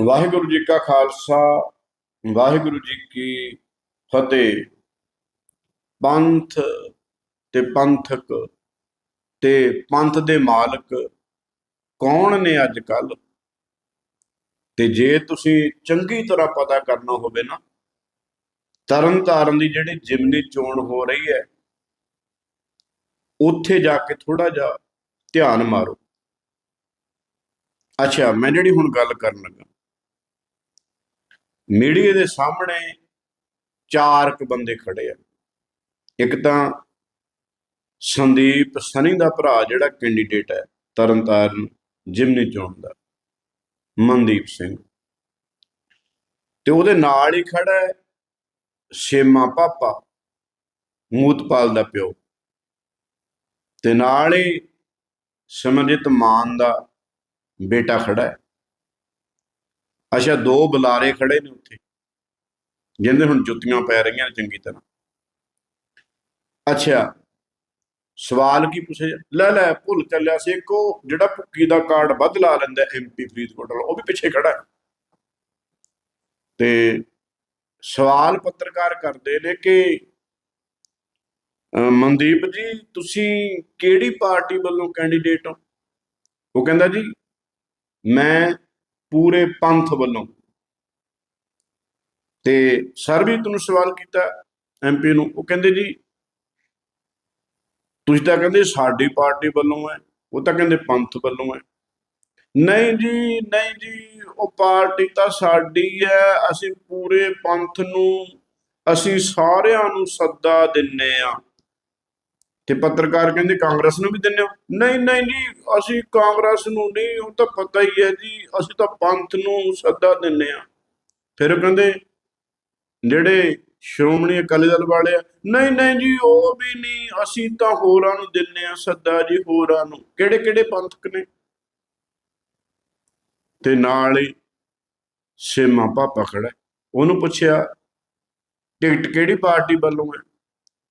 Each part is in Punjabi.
ਵਾਹਿਗੁਰੂ ਜੀ ਕਾ ਖਾਲਸਾ, ਵਾਹਿਗੁਰੂ ਜੀ ਕੀ ਫਤਿਹ। ਪੰਥ ਤੇ ਪੰਥਕ ਤੇ ਪੰਥ ਦੇ ਮਾਲਕ ਕੌਣ ਨੇ ਅੱਜ ਕੱਲ ਤੇ ਜੇ ਤੁਸੀਂ ਚੰਗੀ ਤਰ੍ਹਾਂ ਪਤਾ ਕਰਨਾ ਹੋਵੇ ਨਾ ਤਰਨ ਤਾਰਨ ਦੀ ਜਿਹੜੀ ਜਿਮਨੀ ਚੋਣ ਹੋ ਰਹੀ ਹੈ, ਉੱਥੇ ਜਾ ਕੇ ਥੋੜਾ ਜਿਹਾ ਧਿਆਨ ਮਾਰੋ। ਅੱਛਾ, ਮੈਂ ਜਿਹੜੀ ਹੁਣ ਗੱਲ ਕਰਨ ਲੱਗਾ ਮੀਡੀਆ ਦੇ ਸਾਹਮਣੇ ਚਾਰ ਕੁ ਬੰਦੇ ਖੜੇ ਆ। ਇੱਕ ਤਾਂ ਸੰਦੀਪ ਸਨੀ ਦਾ ਭਰਾ ਜਿਹੜਾ ਕੈਂਡੀਡੇਟ ਹੈ, ਤਰਨਤਾਰਨ ਜਿਮਨੀ ਚੋਣ ਦਾ, ਮਨਦੀਪ ਸਿੰਘ। ਤੇ ਉਹਦੇ ਨਾਲ ਹੀ ਖੜਾ ਹੈ ਸ਼ੇਮਾ ਪਾਪਾ, ਮੂਤਪਾਲ ਦਾ ਪਿਓ। ਤੇ ਨਾਲ ਹੀ ਸਮਰਜੀਤ ਮਾਨ ਦਾ ਬੇਟਾ ਖੜਾ ਹੈ। ਅੱਛਾ, ਦੋ ਬੁਲਾਰੇ ਖੜੇ ਨੇ ਉੱਥੇ ਜਿੰਦੇ ਹੁਣ ਜੁੱਤੀਆਂ ਪੈ ਰਹੀਆਂ ਨੇ ਚੰਗੀ ਤਰ੍ਹਾਂ। ਅੱਛਾ, ਸਵਾਲ ਕੀ ਪੁੱਛਿਆ ਲੈ ਲੈ, ਭੁੱਲ ਚੱਲਿਆ ਸੀ। ਇੱਕ ਉਹ ਜਿਹੜਾ ਭੁੱਕੀ ਦਾ ਕਾਰਡ ਵੱਧ ਲਾ ਲੈਂਦਾ ਐਮਪੀ ਫਰੀਦਕੋਟ ਵਾਲਾ, ਉਹ ਵੀ ਪਿੱਛੇ ਖੜਾ ਹੈ। ਤੇ ਸਵਾਲ ਪੱਤਰਕਾਰ ਕਰਦੇ ਨੇ ਕਿ ਮਨਦੀਪ ਜੀ, ਤੁਸੀਂ ਕਿਹੜੀ ਪਾਰਟੀ ਵੱਲੋਂ ਕੈਂਡੀਡੇਟ ਹੋ? ਉਹ ਕਹਿੰਦਾ ਜੀ, ਮੈਂ ਪੂਰੇ ਪੰਥ ਵੱਲੋਂ। ਤੇ ਸਰਬਜੀਤ ਨੂੰ ਸਵਾਲ ਕੀਤਾ ਐਮਪੀ ਨੂੰ, ਉਹ ਕਹਿੰਦੇ ਜੀ, ਤੁਸੀਂ ਤਾਂ ਕਹਿੰਦੇ ਸਾਡੀ ਪਾਰਟੀ ਵੱਲੋਂ ਹੈ, ਉਹ ਤਾਂ ਕਹਿੰਦੇ ਪੰਥ ਵੱਲੋਂ ਹੈ। ਨਹੀਂ ਜੀ ਨਹੀਂ ਜੀ, ਉਹ ਪਾਰਟੀ ਤਾਂ ਸਾਡੀ ਹੈ, ਅਸੀਂ ਪੂਰੇ ਪੰਥ ਨੂੰ, ਅਸੀਂ ਸਾਰਿਆਂ ਨੂੰ ਸੱਦਾ ਦਿੰਨੇ ਆ ਤੇ ਪੱਤਰਕਾਰ ਕਹਿੰਦੇ ਕਾਂਗਰਸ ਨੂੰ ਵੀ ਦਿੰਦੇ ਹੋ। ਨਹੀਂ ਨਹੀਂ ਜੀ, ਅਸੀਂ ਕਾਂਗਰਸ ਨੂੰ ਨਹੀਂ, ਉਹ ਤਾਂ ਪਤਾ ਹੀ ਹੈ ਜੀ, ਅਸੀਂ ਤਾਂ ਪੰਥ ਨੂੰ ਸੱਦਾ ਦਿੰਨੇ ਆ ਫਿਰ ਉਹ ਕਹਿੰਦੇ, ਜਿਹੜੇ ਸ਼੍ਰੋਮਣੀ ਅਕਾਲੀ ਦਲ ਵਾਲੇ ਆ, ਨਹੀਂ ਨਹੀਂ ਜੀ, ਉਹ ਵੀ ਨਹੀਂ, ਅਸੀਂ ਤਾਂ ਹੋਰਾਂ ਨੂੰ ਦਿੰਨੇ ਆ ਸੱਦਾ ਜੀ, ਹੋਰਾਂ ਨੂੰ। ਕਿਹੜੇ ਕਿਹੜੇ ਪੰਥਕ ਨੇ? ਤੇ ਨਾਲ ਹੀ ਸੇਮਾ ਪਾਪਾ ਖੜਾ ਉਹਨੂੰ ਪੁੱਛਿਆ, ਟਿਕਟ ਕਿਹੜੀ ਪਾਰਟੀ ਵੱਲੋਂ ਹੈ?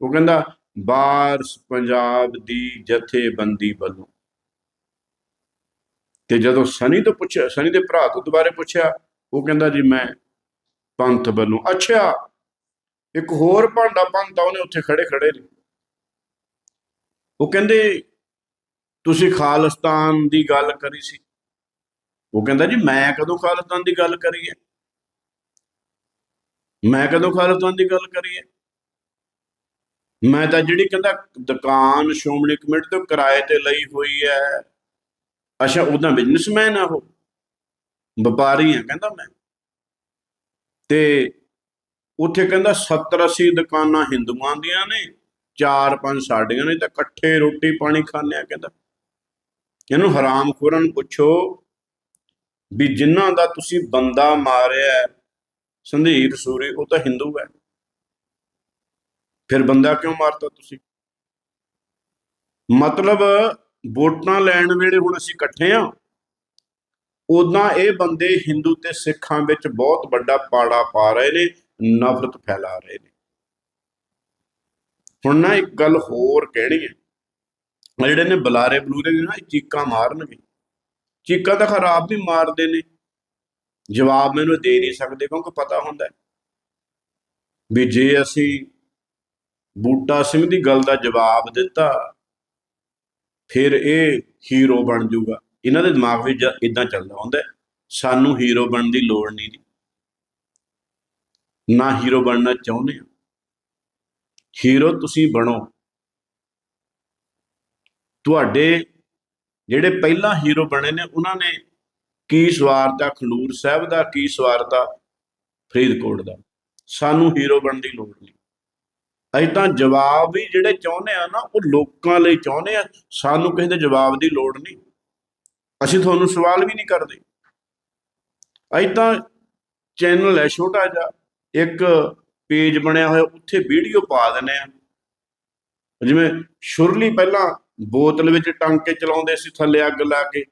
ਉਹ ਕਹਿੰਦਾ ਬਾਰਸ ਪੰਜਾਬ ਦੀ ਜਥੇਬੰਦੀ ਵੱਲੋਂ। ਤੇ ਜਦੋਂ ਸਨੀ ਤੋਂ ਪੁੱਛਿਆ, ਸਨੀ ਦੇ ਭਰਾ ਤੋਂ ਦੁਬਾਰੇ ਪੁੱਛਿਆ, ਉਹ ਕਹਿੰਦਾ ਜੀ, ਮੈਂ ਪੰਥ ਵੱਲੋਂ। ਅੱਛਾ, ਇੱਕ ਹੋਰ ਭਾਂਡਾ ਪੰਥ ਆ ਉਹਨੇ ਉੱਥੇ ਖੜੇ ਖੜੇ ਨੇ। ਉਹ ਕਹਿੰਦੇ, ਤੁਸੀਂ ਖਾਲਿਸਤਾਨ ਦੀ ਗੱਲ ਕਰੀ ਸੀ। ਉਹ ਕਹਿੰਦਾ ਜੀ, ਮੈਂ ਕਦੋਂ ਖਾਲਿਸਤਾਨ ਦੀ ਗੱਲ ਕਰੀ ਹੈ? ਮੈਂ ਕਦੋਂ ਖਾਲਿਸਤਾਨ ਦੀ ਗੱਲ ਕਰੀ ਹੈ? ਮੈਂ ਤਾਂ ਜਿਹੜੀ ਕਹਿੰਦਾ ਦੁਕਾਨ ਸ਼੍ਰੋਮਣੀ ਕਮੇਟੀ ਤੋਂ ਕਿਰਾਏ ਤੇ ਲਈ ਹੋਈ ਹੈ। ਅੱਛਾ ਉਹਦਾ ਬਿਜ਼ਨਸਮੈਨ ਆ ਉਹ। ਵਪਾਰੀ ਆ ਕਹਿੰਦਾ ਮੈਂ। ਤੇ ਉੱਥੇ ਕਹਿੰਦਾ 70 80 ਦੁਕਾਨਾਂ ਹਿੰਦੂਆਂ ਦੀਆਂ ਨੇ ਚਾਰ ਪੰਜ ਸਾਡੀਆਂ ਨੇ ਤਾਂ ਇਕੱਠੇ ਰੋਟੀ ਪਾਣੀ ਖਾਂਦੇ ਆ ਕਹਿੰਦਾ। ਇਹਨੂੰ ਹਰਾਮ ਖੋਰਾਂ ਨੂੰ ਪੁੱਛੋ ਵੀ ਜਿਨ੍ਹਾਂ ਦਾ ਤੁਸੀਂ ਬੰਦਾ ਮਾਰਿਆ ਹੈ, ਸੰਧੀਰ ਸੂਰੀ ਉਹ ਤਾਂ ਹਿੰਦੂ ਹੈ। ਫਿਰ ਬੰਦਾ ਕਿਉਂ ਮਾਰਤਾ ਤੁਸੀਂ? ਮਤਲਬ ਵੋਟਾਂ ਲੈਣ ਵੇਲੇ ਹੁਣ ਅਸੀਂ ਇਕੱਠੇ ਆ ਉਦਾਂ ਇਹ ਬੰਦੇ ਹਿੰਦੂ ਤੇ ਸਿੱਖਾਂ ਵਿੱਚ ਬਹੁਤ ਵੱਡਾ ਪਾੜਾ ਪਾ ਰਹੇ ਨੇ, ਨਫ਼ਰਤ ਫੈਲਾ ਰਹੇ ਨੇ। ਹੁਣ ਨਾ ਇੱਕ ਗੱਲ ਹੋਰ ਕਹਿਣੀ ਹੈ। ਜਿਹੜੇ ਨੇ ਬੁਲਾਰੇ ਬਲੂਰੇ ਨੇ ਨਾ, ਇਹ ਚੀਕਾਂ ਮਾਰਨਗੇ। ਚੀਕਾਂ ਤਾਂ ਖਰਾਬ ਵੀ ਮਾਰਦੇ ਨੇ। ਜਵਾਬ ਮੈਨੂੰ ਦੇ ਨਹੀਂ ਸਕਦੇ ਕਿਉਂਕਿ ਪਤਾ ਹੁੰਦਾ ਵੀ ਜੇ ਅਸੀਂ ਬੂਟਾ ਸਿੰਘ ਦੀ ਗੱਲ ਦਾ ਜਵਾਬ ਦਿੱਤਾ, ਫਿਰ ਇਹ ਹੀਰੋ ਬਣ ਜਾਊਗਾ। ਇਹਨਾਂ ਦੇ ਦਿਮਾਗ ਵਿੱਚ ਇਦਾਂ ਚੱਲਦਾ ਹੁੰਦਾ ਸਾਨੂੰ ਹੀਰੋ ਬਣਨ ਦੀ ਲੋੜ ਨਹੀਂ ਨਾ ਹੀਰੋ ਬਣਨਾ ਚਾਹੁੰਦੇ ਆ ਹੀਰੋ ਤੁਸੀਂ ਬਣੋ। ਤੁਹਾਡੇ ਜਿਹੜੇ ਪਹਿਲਾਂ ਹੀਰੋ ਬਣੇ ਨੇ, ਉਹਨਾਂ ਨੇ ਕੀ ਸਵਾਰਤਾ ਖੰਡੂਰ ਸਾਹਿਬ ਦਾ, ਕੀ ਸਵਾਰਤਾ ਫਰੀਦਕੋਟ ਦਾ। ਸਾਨੂੰ ਹੀਰੋ ਬਣਨ ਦੀ ਲੋੜ ਨਹੀਂ। ਅਸੀਂ ਤਾਂ ਜਵਾਬ ਵੀ ਜਿਹੜੇ ਚਾਹੁੰਦੇ ਆ ਨਾ, ਉਹ ਲੋਕਾਂ ਲਈ ਚਾਹੁੰਦੇ ਆ। ਸਾਨੂੰ ਕਿਸੇ ਦੇ ਜਵਾਬ ਦੀ ਲੋੜ ਨਹੀਂ। ਅਸੀਂ ਤੁਹਾਨੂੰ ਸਵਾਲ ਵੀ ਨਹੀਂ ਕਰਦੇ। ਅਸੀਂ ਤਾਂ ਚੈਨਲ ਹੈ, ਛੋਟਾ ਜਿਹਾ। ਇੱਕ ਪੇਜ ਬਣਿਆ ਹੋਇਆ, ਉੱਥੇ ਵੀਡੀਓ ਪਾ ਦਿੰਦੇ ਆ। ਜਿਵੇਂ ਸ਼ੁਰਲੀ ਪਹਿਲਾਂ ਬੋਤਲ ਵਿੱਚ ਟੰਗ ਕੇ ਚਲਾਉਂਦੇ ਸੀ, ਥੱਲੇ ਅੱਗ ਲਾ ਕੇ।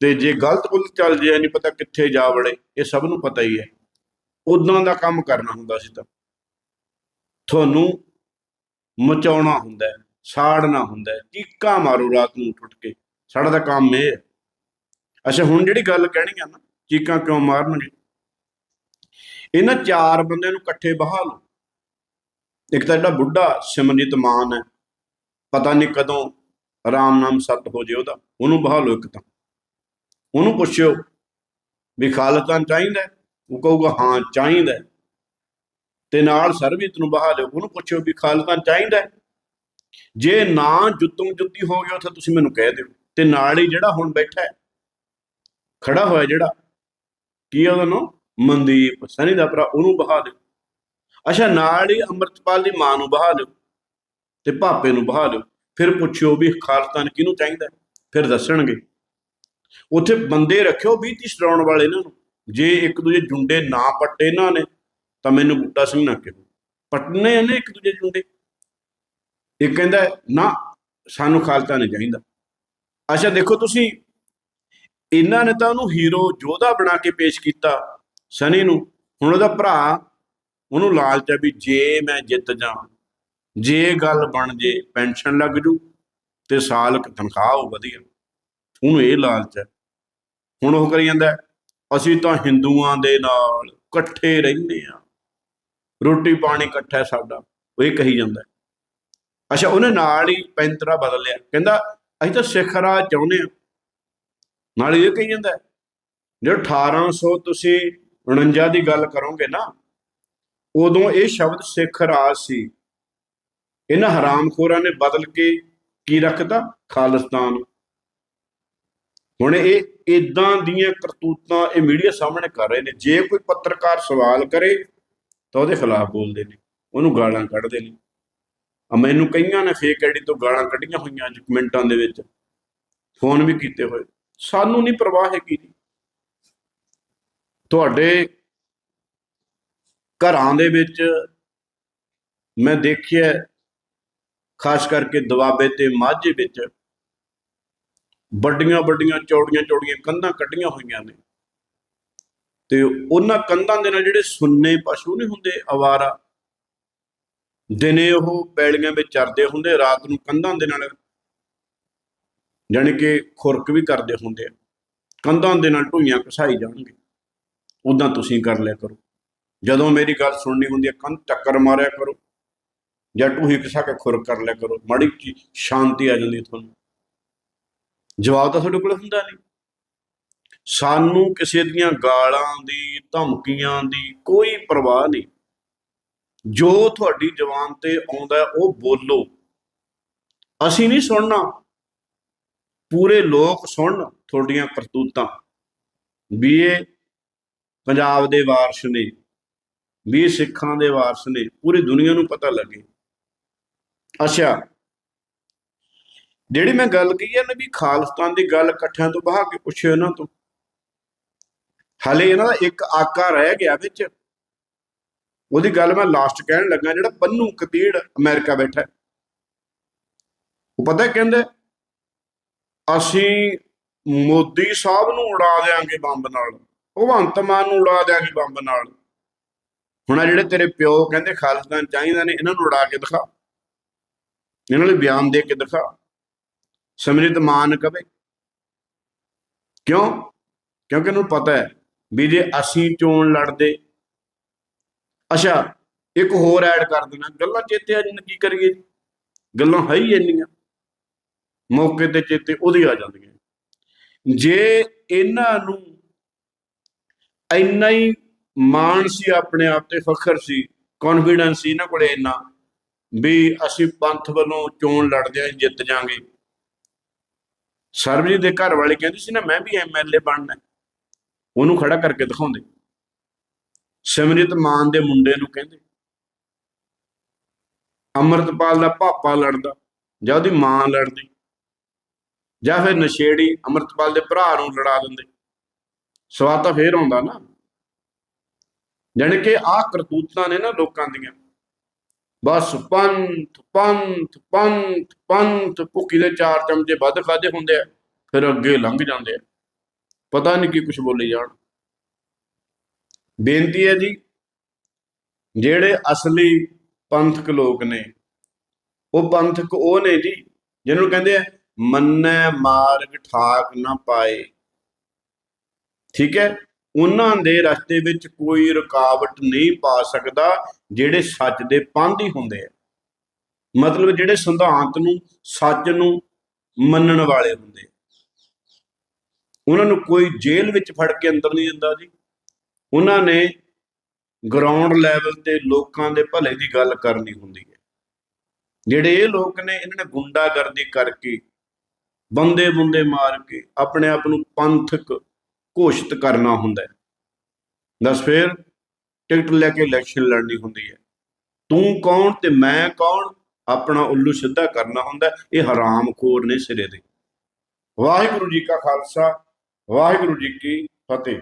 ਤੇ ਜੇ ਗਲਤ ਗੁਲਤ ਚੱਲ ਜੇ ਨਹੀਂ ਪਤਾ ਕਿੱਥੇ ਜਾ ਵੜੇ। ਇਹ ਸਭ ਨੂੰ ਪਤਾ ਹੀ ਹੈ। ਉਦਾਂ ਦਾ ਕੰਮ ਕਰਨਾ ਹੁੰਦਾ ਸੀ ਤਾਂ। ਤੁਹਾਨੂੰ ਮਚਾਉਣਾ ਹੁੰਦਾ ਹੈ, ਸਾੜਨਾ ਹੁੰਦਾ ਹੈ, ਚੀਕਾਂ ਮਾਰੋ ਰਾਤ ਨੂੰ ਉੱਠ ਕੇ, ਸਾਡਾ ਤਾਂ ਕੰਮ ਇਹ ਹੈ। ਅੱਛਾ, ਹੁਣ ਜਿਹੜੀ ਗੱਲ ਕਹਿਣੀ ਆ ਨਾ, ਚੀਕਾਂ ਕਿਉਂ ਮਾਰਨਗੇ? ਇਹਨਾਂ ਚਾਰ ਬੰਦਿਆਂ ਨੂੰ ਇਕੱਠੇ ਬਹਾ ਲਓ। ਇੱਕ ਤਾਂ ਜਿਹੜਾ ਬੁੱਢਾ ਸਿਮਰਜੀਤ ਮਾਨ ਹੈ, ਪਤਾ ਨਹੀਂ ਕਦੋਂ ਰਾਮ ਨਾਮ ਸੱਤ ਹੋ ਜੇ ਉਹਦਾ, ਉਹਨੂੰ ਬਹਾ ਲਓ ਇੱਕ ਤਾਂ। ਉਹਨੂੰ ਪੁੱਛਿਓ ਵੀ ਖਾਲਸਤਾਨ ਚਾਹੀਦਾ ਉਹ ਕਹੂਗਾ, ਹਾਂ, ਚਾਹੀਦਾ ਤੇ ਨਾਲ ਸਰਬਜੀਤ ਨੂੰ ਬਹਾ ਲਿਓ ਉਹਨੂੰ ਪੁੱਛਿਓ ਵੀ ਖਾਲਸਤਾਨ ਚਾਹੀਦਾ ਜੇ ਨਾ ਜੁੱਤੋਂ ਜੁੱਤੀ ਹੋ ਗਿਆ ਉੱਥੇ, ਤੁਸੀਂ ਮੈਨੂੰ ਕਹਿ ਦਿਓ। ਤੇ ਨਾਲ ਹੀ ਜਿਹੜਾ ਹੁਣ ਬੈਠਾ ਹੈ, ਖੜਾ ਹੋਇਆ ਜਿਹੜਾ, ਕੀ ਆ ਉਹਦਾ ਨਾਮ? ਮਨਦੀਪ ਸਨੀ ਦਾ ਭਰਾ, ਉਹਨੂੰ ਬਹਾ ਦਿਓ। ਅੱਛਾ, ਨਾਲ ਹੀ ਅੰਮ੍ਰਿਤਪਾਲ ਦੀ ਮਾਂ ਨੂੰ ਬਹਾ ਦਿਓ ਤੇ ਭਾਪੇ ਨੂੰ ਬਹਾ ਦਿਓ। ਫਿਰ ਪੁੱਛਿਓ ਵੀ ਖਾਲਸਤਾਨ ਕਿਹਨੂੰ ਚਾਹੀਦਾ ਫਿਰ ਦੱਸਣਗੇ। ਉੱਥੇ ਬੰਦੇ ਰੱਖਿਓ 20 30 ਡਰਾਉਣ ਵਾਲੇ ਇਹਨਾਂ ਨੂੰ ਜੇ ਇੱਕ ਦੂਜੇ ਜੁੰਡੇ ਨਾ ਪੱਟੇ ਇਹਨਾਂ ਨੇ ਤਾਂ ਮੈਨੂੰ ਬੂਟਾ ਸਿੰਘ ਨਾ ਕਹੋ। ਪਟਨੇ ਨੇ ਇੱਕ ਦੂਜੇ ਜੁੰਡੇ। ਇਹ ਕਹਿੰਦਾ, ਨਾ, ਸਾਨੂੰ ਖਾਲਸਾ ਨਹੀਂ ਚਾਹੀਦਾ। ਅੱਛਾ, ਦੇਖੋ ਤੁਸੀਂ, ਇਹਨਾਂ ਨੇ ਤਾਂ ਉਹਨੂੰ ਹੀਰੋ ਯੋਧਾ ਬਣਾ ਕੇ ਪੇਸ਼ ਕੀਤਾ ਸਨੀ ਨੂੰ। ਹੁਣ ਉਹਦਾ ਭਰਾ, ਉਹਨੂੰ ਲਾਲਚ ਹੈ ਵੀ ਜੇ ਮੈਂ ਜਿੱਤ ਜਾ ਜੇ ਗੱਲ ਬਣ ਜੇ, ਪੈਨਸ਼ਨ ਲੱਗ ਜੂ ਤੇ ਸਾਲ ਕ ਤਨਖਾਹ ਹੋ ਵਧੀਆ। ਉਹਨੂੰ ਇਹ ਲਾਲਚ ਹੈ ਹੁਣ ਉਹ ਕਰੀ ਜਾਂਦਾ, ਅਸੀਂ ਤਾਂ ਹਿੰਦੂਆਂ ਦੇ ਨਾਲ ਇਕੱਠੇ ਰਹਿੰਦੇ ਆ ਰੋਟੀ ਪਾਣੀ ਇਕੱਠਾ ਹੈ ਸਾਡਾ ਉਹ ਇਹ ਕਹੀ ਜਾਂਦਾ ਅੱਛਾ ਉਹਨੇ ਨਾਲ ਹੀ ਪੈਂਤਰਾ ਬਦਲ ਲਿਆ। ਕਹਿੰਦਾ ਅਸੀਂ ਤਾਂ ਸਿੱਖ ਰਾਜ ਚਾਹੁੰਦੇ ਹਾਂ। ਨਾਲ ਇਹ ਕਹੀ ਜਾਂਦਾ ਹੈ, ਜੇ 1800 ਤੁਸੀਂ 49 ਦੀ ਗੱਲ ਕਰੋਗੇ ਨਾ ਉਦੋਂ ਇਹ ਸ਼ਬਦ ਸਿੱਖ ਰਾਜ ਸੀ। ਇਹਨਾਂ ਹਰਾਮਖੋਰਾਂ ਨੇ ਬਦਲ ਕੇ ਕੀ ਰੱਖਤਾ? ਖਾਲਿਸਤਾਨ। ਹੁਣ ਇਹ ਇਦਾਂ ਦੀਆਂ ਕਰਤੂਤਾਂ ਇਹ ਮੀਡੀਆ ਸਾਹਮਣੇ ਕਰ ਰਹੇ ਨੇ। ਜੇ ਕੋਈ ਪੱਤਰਕਾਰ ਸਵਾਲ ਕਰੇ ਤਾਂ ਉਹਦੇ ਖਿਲਾਫ ਬੋਲਦੇ ਨੇ, ਉਹਨੂੰ ਗਾਲਾਂ ਕੱਢਦੇ ਨੇ। ਆ ਮੈਨੂੰ ਕਈਆਂ ਨੇ ਫੇਕ ਆਈਡੀ ਤੋਂ ਗਾਲਾਂ ਕੱਢੀਆਂ ਹੋਈਆਂ ਅੱਜ ਕਮੈਂਟਾਂ ਦੇ ਵਿੱਚ। ਫੋਨ ਵੀ ਕੀਤੇ ਹੋਏ। ਸਾਨੂੰ ਨਹੀਂ ਪਰਵਾਹ ਹੈਗੀ ਜੀ। ਤੁਹਾਡੇ ਘਰਾਂ ਦੇ ਵਿੱਚ ਮੈਂ ਦੇਖਿਆ ਖਾਸ ਕਰਕੇ ਦਵਾਬੇ ਤੇ ਮਾਝੇ ਵਿੱਚ ਵੱਡੀਆਂ ਵੱਡੀਆਂ ਚੌੜੀਆਂ ਚੌੜੀਆਂ ਕੰਧਾਂ ਕੱਢੀਆਂ ਹੋਈਆਂ ਨੇ। ਤੇ ਉਹਨਾਂ ਕੰਧਾਂ ਦੇ ਨਾਲ ਜਿਹੜੇ ਸੁੰਨੇ ਪਸ਼ੂ ਨਹੀਂ ਹੁੰਦੇ, ਅਵਾਰਾ, ਦਿਨੇ ਉਹ ਪੈਲੀਆਂ ਵਿੱਚ ਚਰਦੇ ਹੁੰਦੇ, ਰਾਤ ਨੂੰ ਕੰਧਾਂ ਦੇ ਨਾਲ ਜਾਣੀ ਕਿ ਖੁਰਕ ਵੀ ਕਰਦੇ ਹੁੰਦੇ ਆ। ਕੰਧਾਂ ਦੇ ਨਾਲ ਢੂਈਆਂ ਘਸਾਈ ਜਾਣਗੇ। ਉਦਾਂ ਤੁਸੀਂ ਕਰ ਲਿਆ ਕਰੋ। ਜਦੋਂ ਮੇਰੀ ਗੱਲ ਸੁਣਨੀ ਹੁੰਦੀ ਹੈ ਕੰਧ ਟੱਕਰ ਮਾਰਿਆ ਕਰੋ, ਜਾਂ ਢੂਹੀ ਘਸਾ ਕੇ ਖੁਰਕ ਕਰ ਲਿਆ ਕਰੋ, ਮਾੜੀ ਸ਼ਾਂਤੀ ਆ ਜਾਂਦੀ ਤੁਹਾਨੂੰ। ਜਵਾਬ ਤਾਂ ਤੁਹਾਡੇ ਕੋਲ ਹੁੰਦਾ ਨਹੀਂ। ਸਾਨੂੰ ਕਿਸੇ ਦੀਆਂ ਗਾਲਾਂ ਦੀ, ਧਮਕੀਆਂ ਦੀ ਕੋਈ ਪਰਵਾਹ ਨਹੀਂ। ਜੋ ਤੁਹਾਡੀ ਜ਼ੁਬਾਨ ਤੇ ਆਉਂਦਾ ਉਹ ਬੋਲੋ। ਅਸੀਂ ਨਹੀਂ ਸੁਣਨਾ। ਪੂਰੇ ਲੋਕ ਸੁਣਨ ਤੁਹਾਡੀਆਂ ਕਰਤੂਤਾਂ। ਵੀ ਇਹ ਪੰਜਾਬ ਦੇ ਵਾਰਸ ਨੇ, ਵੀ ਸਿੱਖਾਂ ਦੇ ਵਾਰਸ ਨੇ, ਪੂਰੀ ਦੁਨੀਆ ਨੂੰ ਪਤਾ ਲੱਗੇ। ਅੱਛਾ, ਜਿਹੜੀ ਮੈਂ ਗੱਲ ਕਹੀ ਹੈ ਨਾ ਵੀ ਖਾਲਸਤਾਨ ਦੀ ਗੱਲ ਇਕੱਠਿਆਂ ਤੋਂ ਬਹਾ ਕੇ ਪੁੱਛਿਓ ਇਹਨਾਂ ਤੋਂ। ਹਲੇ ਇਹਨਾਂ ਦਾ ਇੱਕ ਆਕਾ ਰਹਿ ਗਿਆ ਵਿੱਚ। ਉਹਦੀ ਗੱਲ ਮੈਂ ਲਾਸਟ ਕਹਿਣ ਲੱਗਾ, ਜਿਹੜਾ ਪੰਨੂ ਕਤੀੜ ਅਮਰੀਕਾ ਬੈਠਾ ਉਹ ਪਤਾ ਕਹਿੰਦੇ, ਅਸੀਂ ਮੋਦੀ ਸਾਹਿਬ ਨੂੰ ਉਡਾ ਦੇਾਂਗੇ ਬੰਬ ਨਾਲ। ਭਗਵੰਤ ਮਾਨ ਨੂੰ ਉਡਾ ਦੇਾਂਗੇ ਬੰਬ ਨਾਲ। ਹੁਣ ਆ ਜਿਹੜੇ ਤੇਰੇ ਪਿਓ ਕਹਿੰਦੇ ਖਾਲਿਸਤਾਨ ਚਾਹੀਦਾ ਨੇ, ਇਹਨਾਂ ਨੂੰ ਉਡਾ ਕੇ ਦਿਖਾ। ਇਹਨਾਂ ਲਈ ਬਿਆਨ ਦੇ ਕੇ ਦਿਖਾ। ਸਮਰਿਤ ਮਾਨ ਕਵੇ। ਕਿਉਂ? ਕਿਉਂਕਿ ਇਹਨੂੰ ਪਤਾ ਹੈ ਵੀ ਜੇ ਅਸੀਂ ਚੋਣ ਲੜਦੇ। ਅੱਛਾ, ਇੱਕ ਹੋਰ ਐਡ ਕਰ ਦੇਣਾ। ਗੱਲਾਂ ਚੇਤੇ ਆ ਜਾਣ ਕੀ ਕਰੀਏ? ਗੱਲਾਂ ਹੈ ਹੀ ਇੰਨੀਆਂ। ਮੌਕੇ ਤੇ ਚੇਤੇ ਉਹਦੀ ਆ ਜਾਂਦੀਆਂ। ਜੇ ਇਹਨਾਂ ਨੂੰ ਇੰਨਾ ਹੀ ਮਾਣ ਸੀ, ਆਪਣੇ ਆਪ ਤੇ ਫਖਰ ਸੀ ਕੌਨਫੀਡੈਂਸ ਸੀ ਇਹਨਾਂ ਕੋਲੇ ਇੰਨਾ, ਵੀ ਅਸੀਂ ਪੰਥ ਵੱਲੋਂ ਚੋਣ ਲੜਦੇ ਆਂ ਜਿੱਤ ਜਾਾਂਗੇ ਸਰਬਜੀਤ ਦੇ ਘਰ ਵਾਲੇ ਕਹਿੰਦੇ ਸੀ ਨਾ, ਮੈਂ ਵੀ ਐਮਐਲਏ ਬਣਨਾ ਉਹਨੂੰ ਖੜਾ ਕਰਕੇ ਦਿਖਾਉਂਦੇ। ਸਿਮਰਿਤ ਮਾਨ ਦੇ ਮੁੰਡੇ ਨੂੰ ਕਹਿੰਦੇ। ਅਮਰਤਪਾਲ ਦਾ ਪਾਪਾ ਲੜਦਾ, ਜਾਂ ਉਹਦੀ ਮਾਂ ਲੜਦੀ, ਜਾਂ ਫਿਰ ਨਸ਼ੇੜੀ ਅਮਰਤਪਾਲ ਦੇ ਭਰਾ ਨੂੰ ਲੜਾ ਦਿੰਦੇ। ਸਵਾਦ ਤਾਂ ਫੇਰ ਆਉਂਦਾ ਨਾ। ਜਾਣੀ ਕਿ ਆਹ ਕਰਤੂਤਾਂ ਨੇ ਨਾ ਲੋਕਾਂ ਦੀਆਂ। ਬਸ ਪੰਥ ਪੰਥ ਪੰਥ ਪੰਥ ਭੁੱਕੀ ਦੇ ਚਾਰ ਚਮਚੇ ਵੱਧ ਖਾਦੇ ਹੁੰਦੇ ਆ, ਫਿਰ ਅੱਗੇ ਲੰਘ ਜਾਂਦੇ ਆ। ਪਤਾ ਨਹੀਂ ਕੀ ਕੁਝ ਬੋਲੀ ਜਾਣ। ਬੇਨਤੀ ਹੈ ਜੀ, ਜਿਹੜੇ ਅਸਲੀ ਪੰਥਕ ਲੋਕ ਨੇ, ਉਹ ਪੰਥਕ ਉਹ ਨੇ ਜੀ, ਜਿਹਨੂੰ ਕਹਿੰਦੇ ਆ, ਮੰਨੈ ਮਾਰਗ ਠਾਕ ਨਾ ਪਾਏ। ਠੀਕ ਹੈ? ਉਹਨਾਂ ਦੇ ਰਸਤੇ ਵਿੱਚ ਕੋਈ ਰੁਕਾਵਟ ਨਹੀਂ ਪਾ ਸਕਦਾ, ਜਿਹੜੇ ਸੱਚ ਦੇ ਪੰਧੀ ਹੁੰਦੇ ਆ। ਮਤਲਬ ਜਿਹੜੇ ਸਿਧਾਂਤ ਨੂੰ, ਸੱਚ ਨੂੰ ਮੰਨਣ ਵਾਲੇ ਹੁੰਦੇ ਆ। ਉਹਨਾਂ ਨੂੰ ਕੋਈ ਜੇਲ੍ਹ ਵਿੱਚ ਫੜ ਕੇ ਅੰਦਰ ਨਹੀਂ ਦਿੰਦਾ ਜੀ। ਉਹਨਾਂ ਨੇ ਗਰਾਊਂਡ ਲੈਵਲ ਤੇ ਲੋਕਾਂ ਦੇ ਭਲੇ ਦੀ ਗੱਲ ਕਰਨੀ ਹੁੰਦੀ ਹੈ। ਜਿਹੜੇ ਇਹ ਲੋਕ ਨੇ, ਇਹਨਾਂ ਨੇ ਗੁੰਡਾਗਰਦੀ ਕਰਕੇ ਬੰਦੇ ਬੁੰਦੇ ਮਾਰ ਕੇ, ਆਪਣੇ ਆਪ ਨੂੰ ਪੰਥਕ ਘੋਸ਼ਿਤ ਕਰਨਾ ਹੁੰਦਾ ਹੈ। ਦੱਸ ਫਿਰ, ਟਿਕਟ ਲੈ ਕੇ ਇਲੈਕਸ਼ਨ ਲੜਨੀ ਹੁੰਦੀ ਹੈ। ਤੂੰ ਕੌਣ ਤੇ ਮੈਂ ਕੌਣ? ਆਪਣਾ ਉੱਲੂ ਸਿੱਧਾ ਕਰਨਾ ਹੁੰਦਾ ਇਹ ਹਰਾਮਖੋਰ ਨੇ ਸਿਰੇ ਦੇ। ਵਾਹਿਗੁਰੂ ਜੀ ਕਾ ਖਾਲਸਾ। ਵਾਹਿਗੁਰੂ ਜੀ ਕੀ ਫਤਿਹ।